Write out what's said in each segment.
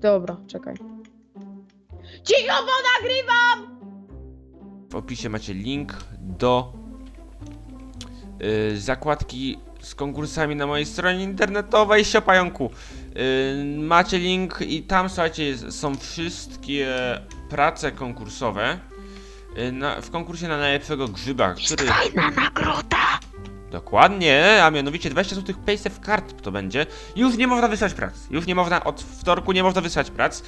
Dobra, czekaj. Cicho, bo nagrywam! W opisie macie link do y, zakładki z konkursami na mojej stronie internetowej Siopająku. Y, macie link i tam słuchajcie jest, są wszystkie prace konkursowe y, na, w konkursie na najlepszego grzyba, który... Fajna nagroda! Dokładnie, a mianowicie 20 zł paysafe kart to będzie. Już nie można wysłać prac. Już nie można, od wtorku nie można wysłać prac.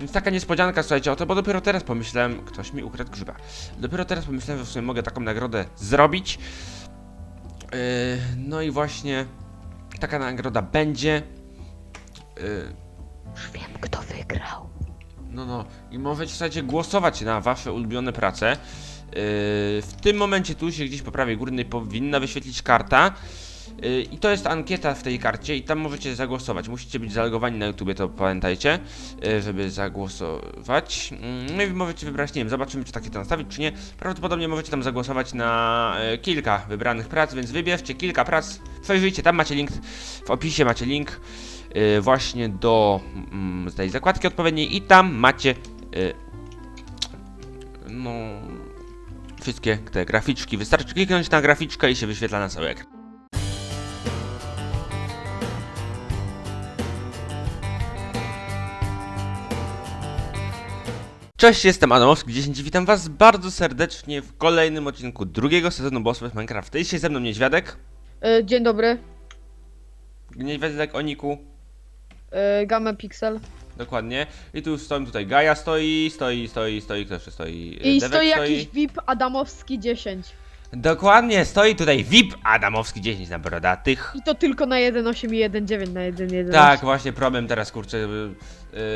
Więc taka niespodzianka, słuchajcie, o to, bo dopiero teraz pomyślałem, ktoś mi ukradł grzyba. Dopiero teraz pomyślałem, że w sumie mogę taką nagrodę zrobić. Yy, no i właśnie taka nagroda będzie. Yy, Już wiem, kto wygrał. no, no. I możecie, słuchajcie, głosować na wasze ulubione prace. Yy, w tym momencie tu się gdzieś po prawej górnej powinna wyświetlić karta. Yy, I to jest ankieta w tej karcie i tam możecie zagłosować. Musicie być zalogowani na YouTubie, to pamiętajcie, yy, żeby zagłosować. Yy, No i możecie wybrać, nie wiem, zobaczymy czy takie to nastawić, czy nie. Prawdopodobnie możecie tam zagłosować na kilka wybranych prac, więc wybierzcie kilka prac. Przejrzyjcie, tam macie link, w opisie macie link właśnie do mm, tej zakładki odpowiedniej i tam macie no wszystkie te graficzki. Wystarczy kliknąć na graficzkę i się wyświetla na cały ekran. Cześć, jestem Adamowski 10 witam was bardzo serdecznie w kolejnym odcinku drugiego sezonu Bossów Minecraft. Dzisiaj ze mną Niedźwiadek, E, dzień dobry. Niedźwiadek Oniku, E, Gamma Pixel. Dokładnie. I tu stoją tutaj Gaja stoi, stoi, stoi, stoi, kto jeszcze stoi? I Dewek stoi jakiś VIP Adamowski 10. Dokładnie, stoi tutaj VIP Adamowski 10 na brodatych. I to tylko na 1.8 i 1.9 na 1.11. Tak, właśnie problem teraz, kurczę, y,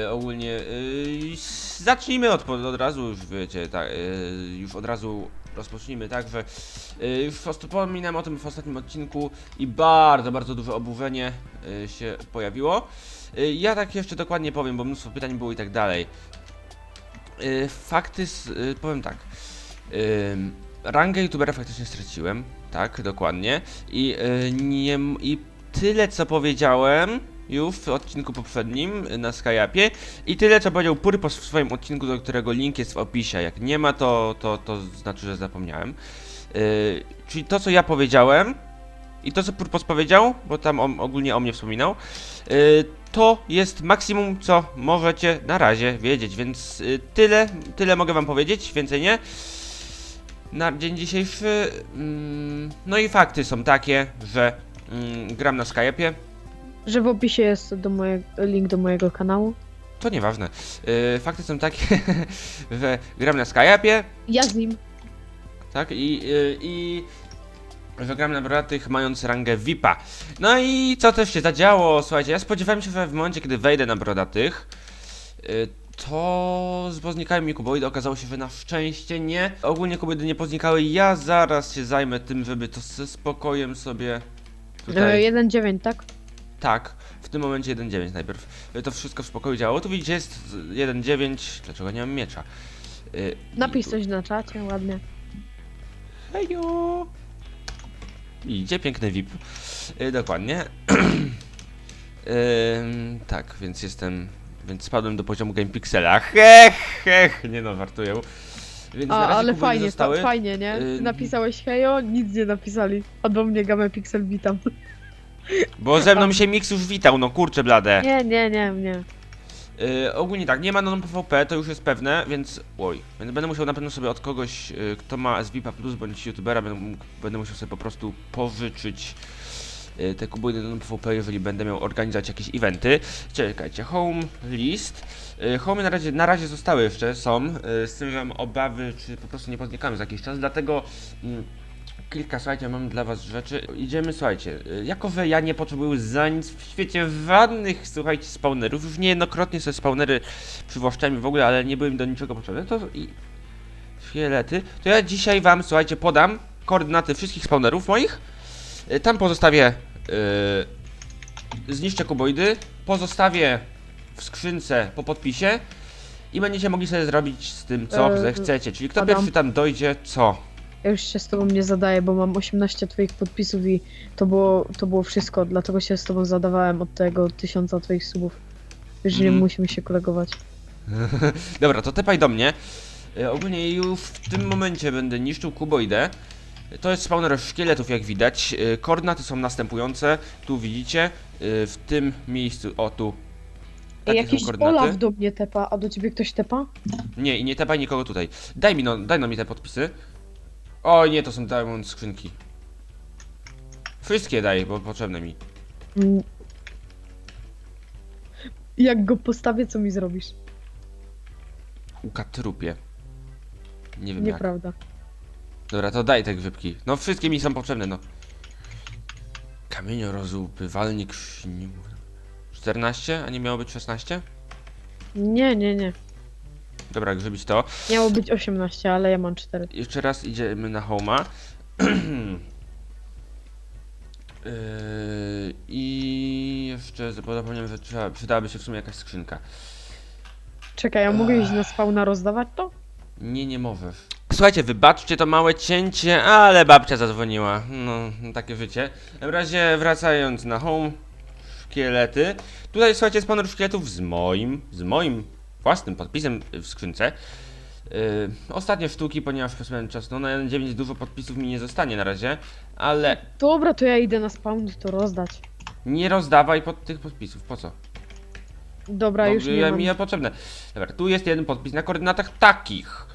y, ogólnie. Y, s- zacznijmy od, od razu, już wiecie, tak, y, już od razu rozpocznijmy, tak, że y, już wspominałem o tym w ostatnim odcinku i bardzo, bardzo duże oburzenie y, się pojawiło. Y, ja tak jeszcze dokładnie powiem, bo mnóstwo pytań było i tak dalej. Y, fakty, y, powiem tak. Rangę youtubera faktycznie straciłem, tak, dokładnie. I, nie, I tyle co powiedziałem już w odcinku poprzednim na Skype'ie i tyle co powiedział Purpos w swoim odcinku, do którego link jest w opisie. Jak nie ma, to, to, to znaczy, że zapomniałem. Czyli to co ja powiedziałem i to co Purpos powiedział, bo tam on ogólnie o mnie wspominał, y, to jest maksimum co możecie na razie wiedzieć, więc y, tyle, tyle mogę wam powiedzieć, więcej nie. Na dzień dzisiejszy, mm, no i fakty są takie, że mm, gram na Skype'ie, Że w opisie jest do moje, link do mojego kanału. to nieważne. Y, fakty są takie, że gram na Skype'ie, Ja z nim. tak, i, i że gram na brodatych mając rangę VIPa. No i co też się zadziało, słuchajcie, ja spodziewałem się, że w momencie, kiedy wejdę na brodatych, y, to poznikały mi kuboidy, okazało się, że na szczęście nie. Ogólnie kuboidy nie poznikały, ja zaraz się zajmę tym, żeby to ze spokojem sobie E, tutaj... 1.9, tak? Tak, w tym momencie 1.9 najpierw. Żeby To wszystko w spokoju działało. Tu widzicie jest 1.9. Dlaczego nie mam miecza? Y, Napisz coś na czacie, ładnie. Hejo! Idzie piękny VIP. Y, dokładnie. Ym, tak, więc jestem. Więc spadłem do poziomu GamePixela. Hech, hech! Nie no, żartuję. Więc A, ale fajnie, zostały. fa- fajnie, nie? Ty Y, Napisałeś hejo, nic nie napisali. A do mnie Gamma Pixel witam. Bo ze mną się Mix już witał, no kurczę blade. Nie, nie, nie, nie. Yy, ogólnie tak, nie ma non PvP, to już jest pewne, więc oj, będę, będę musiał na pewno sobie od kogoś, yy, kto ma SVIPa Plus bądź youtubera, będę, mógł- będę musiał sobie po prostu pożyczyć yy, te kubuny non PvP, jeżeli będę miał organizować jakieś eventy. Czekajcie, home list. Yy, home na razie, na razie zostały jeszcze, są, yy, z tym mam obawy, czy po prostu nie poznikamy za jakiś czas, dlatego... mm, Kilka, słuchajcie, mam dla was rzeczy. Idziemy, słuchajcie, y, jako że ja nie potrzebuję za nic w świecie żadnych, słuchajcie, spawnerów, już niejednokrotnie sobie spawnery przywłaszczałem w ogóle, ale nie były mi do niczego potrzebne, to i... Fiolety, to ja dzisiaj wam, słuchajcie, podam koordynaty wszystkich spawnerów moich. Y, Tam pozostawię, yy, zniszczę kuboidy, pozostawię w skrzynce po podpisie i będziecie mogli sobie zrobić z tym, co E, zechcecie, czyli kto Adam. pierwszy tam dojdzie, co. Ja już się z tobą nie zadaję, bo mam 18 twoich podpisów i to było, to było wszystko, dlatego się z tobą zadawałem od tego tysiąca twoich subów. Wiesz, że nie Mhm. musimy się kolegować. Dobra, to tepaj do mnie. E, ogólnie już w tym momencie będę niszczył kuboidę. To jest spawner szkieletów, jak widać. E, koordynaty są następujące. Tu widzicie, e, w tym miejscu, o tu. Takie jakiś są koordynaty. Olaf do mnie tepa, a do ciebie ktoś tepa? Nie, i nie tepaj nikogo tutaj. Daj mi no, daj no mi te podpisy. O nie, to są diamond skrzynki. Wszystkie daj, bo potrzebne mi. Mm. Jak go postawię, co mi zrobisz? Ukatrupie. Nie wiem jak. Nieprawda. Dobra, to daj te grzybki. No wszystkie mi są potrzebne, no. Kamieniorozłupywalnik śnił. 14, a nie miało być 16? Nie, nie, nie. Dobra, grzybić to. Miało być 18, ale ja mam 4. Jeszcze raz idziemy na homa. Yy, I jeszcze zapomniałem, że trzeba, przydałaby się w sumie jakaś skrzynka. Czekaj, ja mogę iść na spawna rozdawać to? Nie, nie możesz. Słuchajcie, wybaczcie to małe cięcie, ale babcia zadzwoniła. No, takie życie. W razie wracając na home, szkielety. Tutaj słuchajcie, spawner szkieletów z moim, z moim własnym podpisem w skrzynce. Yy, ostatnie sztuki, ponieważ posłałem czas, no na 9 dużo podpisów mi nie zostanie na razie, ale Dobra, to ja idę na spawn to rozdać. nie rozdawaj pod tych podpisów, po co? Dobra, już nie ja, mam. mi je potrzebne. Dobra, tu jest jeden podpis na koordynatach takich.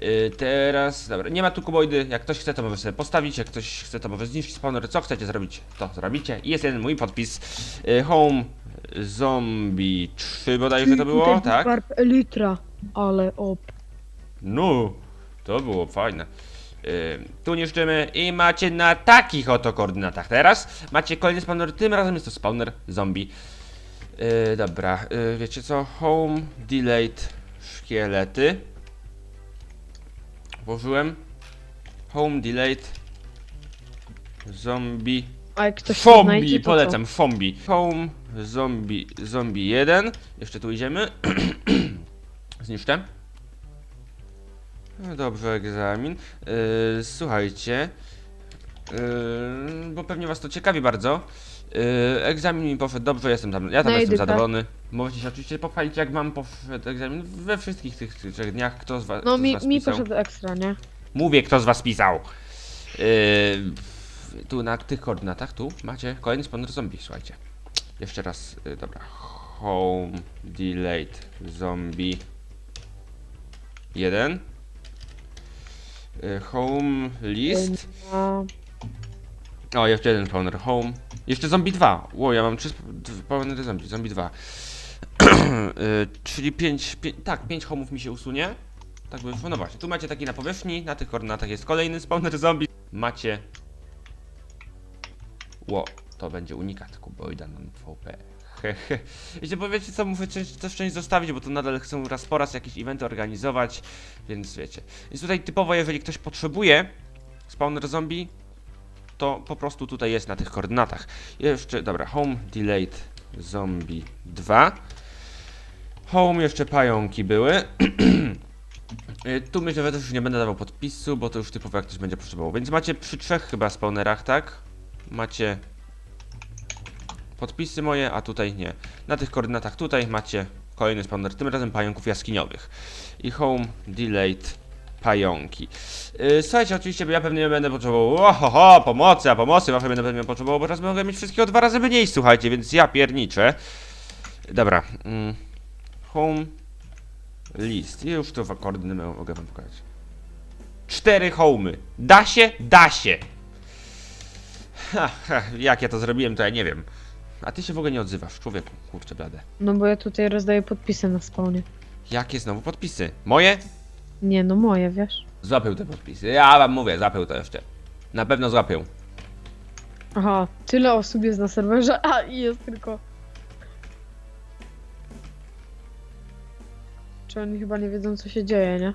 Yy, teraz, dobra, nie ma tu kuboidy. Jak ktoś chce, to może sobie postawić. Jak ktoś chce, to może zniszczyć spawner. Co chcecie zrobić, to zrobicie. I jest jeden mój podpis. Yy, home Zombie 3 bodajże to było, tak? Elytra, ale op. No, to było fajne. Tu niszczymy i macie na takich oto koordynatach. Teraz macie kolejny spawner, tym razem jest to spawner zombie. Yy, dobra, yy, wiecie co? Home, delayed, szkielety. Włożyłem. Home, delayed, zombie. A jak ktoś to znajdzie, Fombi, to polecam, Fombi. Home, zombie, zombie 1. Jeszcze tu idziemy. Zniszczę. No dobrze, egzamin. Yy, słuchajcie. Yy, bo pewnie was to ciekawi bardzo. Yy, egzamin mi poszedł dobrze, jestem tam, ja tam Na jestem zadowolony. Możecie się oczywiście pochwalić, jak mam poszedł egzamin we wszystkich tych, trzech dniach. Kto z, wa- kto No z mi, was mi pisał? poszedł ekstra, nie? Mówię, kto z was pisał. Yy, tu na tych koordynatach, tu macie kolejny spawner zombie, słuchajcie. Jeszcze raz, yy, dobra. Home, delayed, zombie. Jeden. Yy, home, list. O, jeszcze jeden spawner, home. Jeszcze zombie 2. Ło, ja mam trzy sp- spawnery zombie, zombie 2. yy, czyli 5, tak, 5 homów mi się usunie. Tak by wyszło. No właśnie, tu macie taki na powierzchni, na tych koordynatach jest kolejny spawner zombie. Macie... Ło, to będzie unikat kuboida non VP. Hehe. Jeśli powiecie co, muszę część, też część zostawić, bo to nadal chcę raz po raz jakieś eventy organizować, więc wiecie. Więc tutaj typowo, jeżeli ktoś potrzebuje spawner zombie, to po prostu tutaj jest na tych koordynatach. Jeszcze, dobra, home delayed zombie 2. Home jeszcze pająki były. Y, tu myślę, że też już nie będę dawał podpisu, bo to już typowo jak ktoś będzie potrzebował. Więc macie przy trzech chyba spawnerach, tak? Macie podpisy moje, a tutaj nie. Na tych koordynatach tutaj macie kolejny spawner, tym razem pająków jaskiniowych. I home delayed pająki. Yy, słuchajcie, oczywiście, ja pewnie będę potrzebował ohoho, pomocy, a pomocy wasze będę pewnie potrzebował, bo teraz mogę mieć wszystkiego dwa razy mniej, słuchajcie, więc ja pierniczę. Dobra. Mm, home list. I już to koordyny mogę wam pokazać. Cztery homy. Da się? Da się. Ha, ha, jak ja to zrobiłem, to ja nie wiem. A ty się w ogóle nie odzywasz, człowieku, kurczę blade. no bo ja tutaj rozdaję podpisy na spawnie. Jakie znowu podpisy? Moje? Nie, no moje, wiesz? Złapię te podpisy. Ja wam mówię, złapię to jeszcze. Na pewno złapię. Aha, tyle osób jest na serwerze, a i jest tylko... Czy oni chyba nie wiedzą, co się dzieje, nie?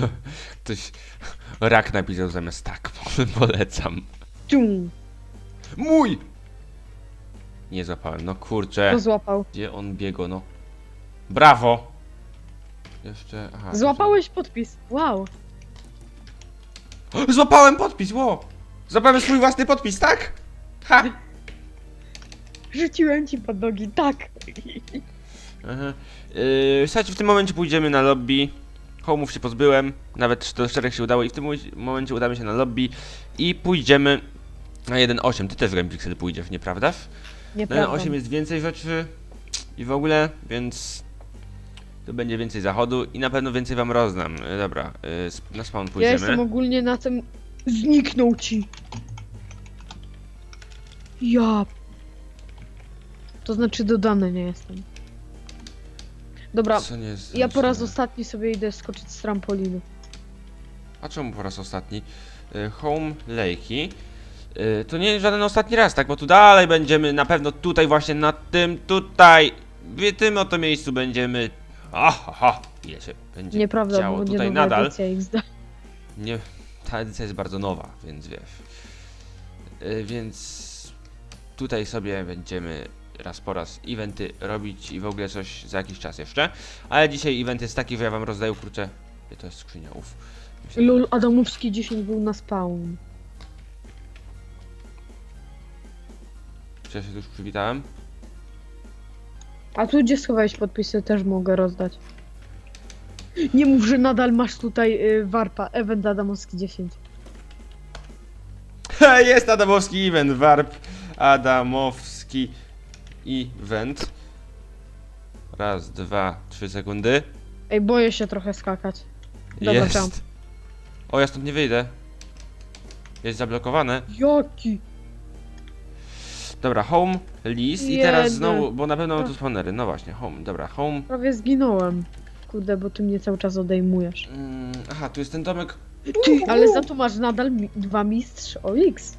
Ktoś rak napisał zamiast tak. Polecam. Cium! Mój! Nie złapałem, no kurczę. Kto złapał? Gdzie on biegł, no? Brawo! Jeszcze. Aha, Złapałeś podpis! Wow! jeszcze- Złapałem podpis, ło! Złapałem swój własny podpis, tak? Ha! Rzuciłem ci pod nogi, tak. Aha. Yy, słuchajcie, w tym momencie pójdziemy na lobby. Home'ów się pozbyłem, nawet do czterech się udało i w tym mo- momencie udamy się na lobby i pójdziemy na 1.8. Ty też w Gamepixel pójdziesz, nieprawda? Na Nieprawda. 1.8 jest więcej rzeczy i w ogóle, więc to będzie więcej zachodu i na pewno więcej wam rozdam. Yy, dobra, sp- na spawn Ja pójdziemy. jestem ogólnie na tym... Zniknął ci. Ja... To znaczy dodany nie jestem. Dobra, Co nie jest ja po raz znaczne? ostatni sobie idę skoczyć z trampoliny. A czemu po raz ostatni? Y, Home Lakey. Y, To nie jest żaden ostatni raz, tak? Bo tu dalej będziemy, na pewno tutaj właśnie na tym, tutaj, w tym oto miejscu będziemy... Aha, ha, ile się będzie Nieprawda, działo bo będzie tutaj nowa nadal. edycja XD. Nie, ta edycja jest bardzo nowa, więc wiesz. Y, Więc tutaj sobie będziemy raz po raz eventy robić i w ogóle coś za jakiś czas jeszcze. Ale dzisiaj event jest taki, że ja wam rozdaję kurczę. Gdzie To jest skrzynia, uf. Myślę, że- Lul Adamowski 10 był na spawn. Czy ja się tu już przywitałem? A tu gdzie schowałeś podpisy też mogę rozdać. Nie mów, że nadal masz tutaj y, warpa, event Adamowski 10. Jest Adamowski event, warp Adamowski event. Raz, dwa, trzy sekundy. Ej, boję się trochę skakać. Dobra, jump. Jest. O, ja stąd nie wyjdę. Jest zablokowane. Jaki? Dobra, home, list i teraz Jeden. znowu, bo na pewno mam tu spawnery. No właśnie, home, dobra, home. Prawie zginąłem. Kurde, bo ty mnie cały czas odejmujesz. Mm, aha, tu jest ten domek. Ty, ale za to masz nadal mi dwa mistrz OX.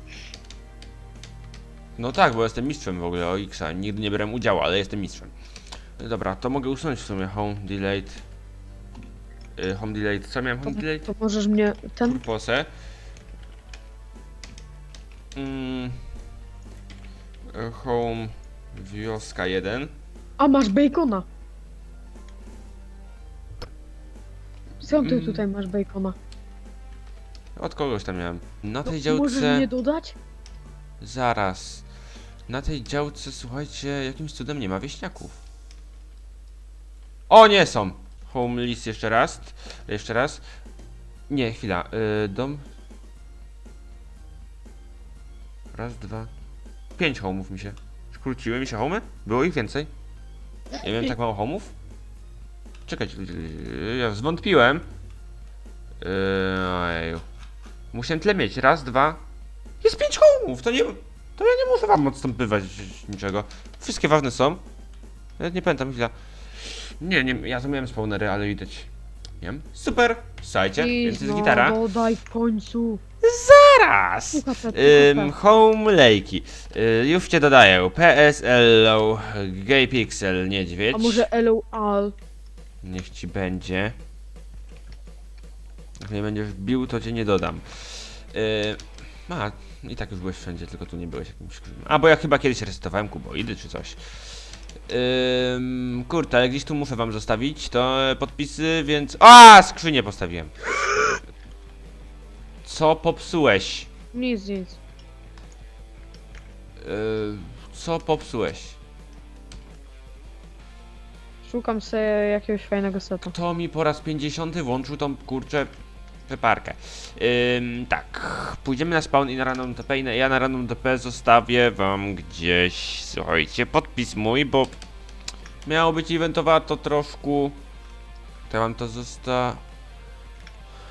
No tak, bo jestem mistrzem w ogóle OX-a. Nigdy nie brałem udziału, ale jestem mistrzem. Dobra, to mogę usunąć w sumie home, delayed. Y, home delayed. Co miałem home delayed? To możesz mnie ten... Purpose. Mm. Home wioska 1. A, masz bacona. Skąd ty Mm. tutaj masz bacona? Od kogoś tam miałem. Na tej No, możesz działce. mnie dodać? Zaraz. Na tej działce, słuchajcie, jakimś cudem nie ma wieśniaków. O, nie są! Home list jeszcze raz. Jeszcze raz. Nie, chwila. Y, dom. Raz, dwa. Pięć homów mi się. Skróciły mi się homy? Było ich więcej? Ja miałem tak mało homów? Ludzie, ja zwątpiłem. Yy. Musiałem tyle mieć. Raz, dwa. Jest pięć homów, to nie... To ja nie muszę wam odstępywać niczego. Wszystkie ważne są. Ja nie pamiętam chwila. Nie, nie, ja miałem spawnery, ale widać. Nie wiem. Super! Słuchajcie, więc jest no, gitara. dodaj w końcu. Pół Ym, home Lakey. Y, już cię dodaję. PSL, Gay Pixel, niedźwiedź. A może Elo Al? Niech ci będzie. Jak nie będziesz bił, to cię nie dodam. Yy, a, i tak już byłeś wszędzie, tylko tu nie byłeś jakimś... A, bo ja chyba kiedyś resetowałem kuboidy czy coś. Ym, kurczę, ale gdzieś tu muszę wam zostawić to e, podpisy, więc... A, skrzynię postawiłem. Co popsułeś? Nic, nic. Yy, co popsułeś? Szukam sobie jakiegoś fajnego seta. Kto mi po raz 50 włączył tą kurczę przeparkę? Ym, tak, pójdziemy na spawn i na random TP i na, ja na random TP zostawię wam gdzieś, słuchajcie, podpis mój, bo miało być eventowa to troszkę, to ja wam to zosta...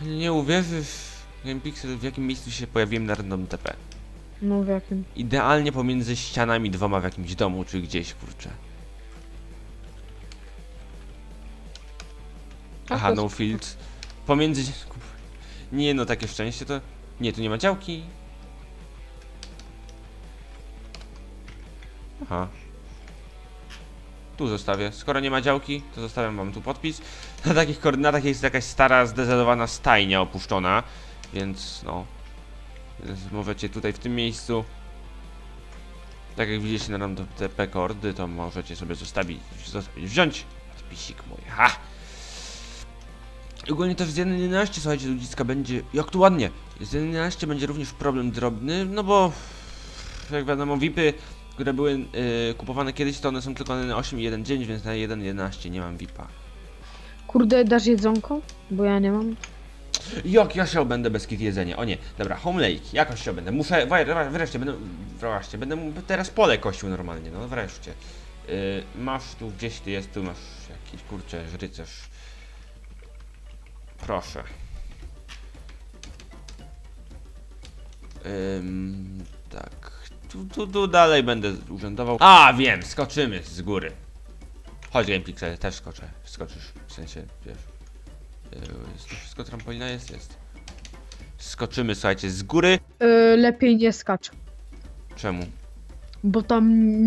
Nie uwierzysz, GamePixel, w jakim miejscu się pojawiłem na random TP. No w jakim? Idealnie pomiędzy ścianami dwoma w jakimś domu, czy gdzieś, kurczę. Aha, no field. Pomiędzy... Nie no, takie szczęście to... Nie, tu nie ma działki. Aha. Tu zostawię. Skoro nie ma działki, to zostawiam wam tu podpis. Na takich koordynatach jest jakaś stara, zdezelowana stajnia opuszczona. Więc no... Więc możecie tutaj w tym miejscu... Tak jak widzieliście na nam TP kordy, to możecie sobie zostawić, zostawić wziąć podpisik mój. Ha! Ogólnie też z 1.11, słuchajcie, ludziska będzie, jak tu ładnie, z 1.11 będzie również problem drobny, no bo jak wiadomo, VIPy które były y, kupowane kiedyś, to one są tylko na 8 i 1.9, więc na 1.11 nie mam VIPa. Kurde, dasz jedzonko? Bo ja nie mam. Jak ja się obędę bez kit jedzenia? O nie, dobra, home lake, jakoś się obędę. Muszę, waj- wreszcie, będę, wreszcie, będę mu teraz pole kościł normalnie, no wreszcie. Y, masz tu, gdzieś ty jest, tu masz jakiś, kurczę, rycerz. Proszę. Ym, tak, tu, tu, tu dalej będę urzędował. A, wiem, skoczymy z góry. Chodź, Gamepixel, też skoczę, skoczysz, w sensie, wiesz. Yy, Jest to wszystko trampolina? Jest, jest. Skoczymy, słuchajcie, z góry. Yy, lepiej nie skacz, Czemu? bo tam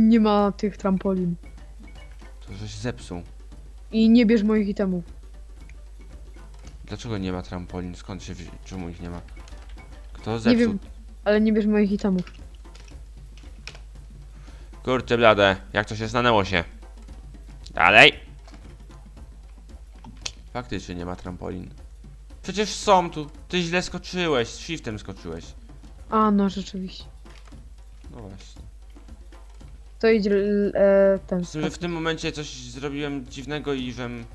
nie ma tych trampolin. To żeś zepsuł. I nie bierz moich itemów. Dlaczego nie ma trampolin? Skąd się wzi- Czemu ich nie ma? Kto Nie zepsuł? wiem, ale nie bierz moich itemów. Kurczę blade, jak to się stanęło się? Dalej! Faktycznie nie ma trampolin. Przecież są tu. Ty źle skoczyłeś, z shiftem skoczyłeś. A, no rzeczywiście. No właśnie. To idź l- e, ten. W, sumie w tym momencie coś zrobiłem dziwnego i żem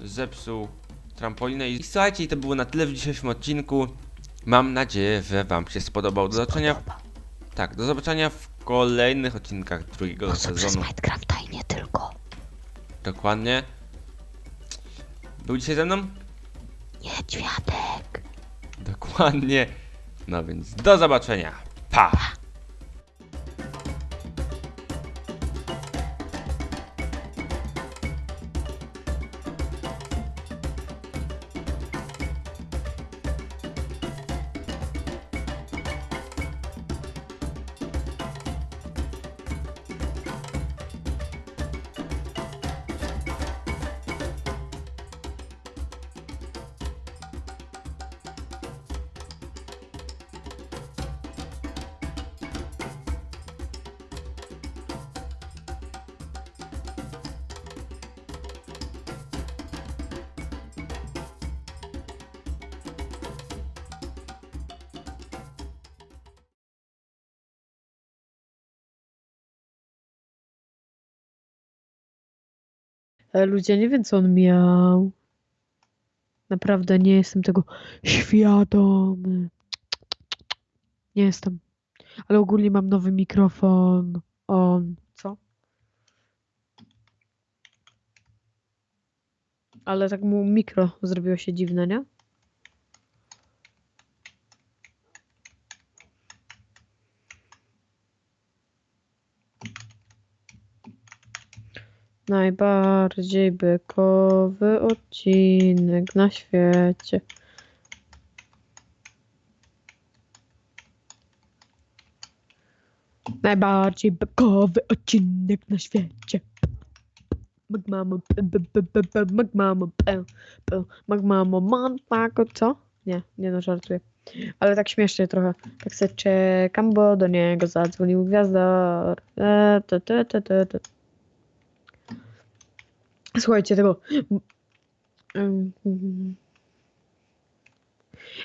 zepsuł trampolinę. I słuchajcie, i to było na tyle w dzisiejszym odcinku. Mam nadzieję, że Wam się spodobał. Do zobaczenia. Tak, do zobaczenia w kolejnych odcinkach drugiego sezonu. Minecrafta i nie tylko. Dokładnie. Był dzisiaj ze mną? Niedźwiadek. Dokładnie. No więc do zobaczenia. Pa! Ludzie, nie wiem co on miał. Naprawdę nie jestem tego świadomy. Nie jestem. Ale ogólnie mam nowy mikrofon. On. Co? Ale tak mu mikro zrobiło się dziwne, nie? Najbardziej bekowy odcinek na świecie. Najbardziej bekowy odcinek na świecie. Magmamo, magmamo, magmamo, man, pako, co? Nie, nie no, żartuję. Ale tak śmiesznie trochę. Tak se czekam, bo do niego zadzwonił gwiazdor. E, te, te, te, te, te. Słuchajcie tego.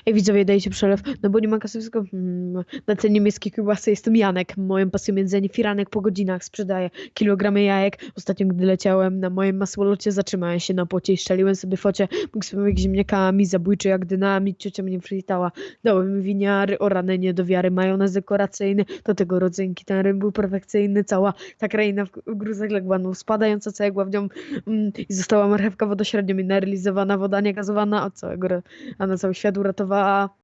Ej, widzowie, dajcie przelew. No bo nie ma kasy wszystko. Mm, Na cenie niemieckiej kiełbasy jestem Janek. Moją pasją jedzenie firanek po godzinach sprzedaję kilogramy jajek. Ostatnio, gdy leciałem na moim masłolocie, zatrzymałem się na pocie i szczeliłem sobie focie. Mógł sobie ziemniakami, zabójczy jak dynamit. Ciocia mnie przywitała. Dałem winiary, orane niedowiary, majonez dekoracyjny. Do tego rodzynki. Ten rym był perfekcyjny. Cała ta kraina w gruzach legła, no, spadająca cegła w nią mm, i została marchewka wodośrednio mineralizowana, woda niegazowana, a całego, a na cały świat of a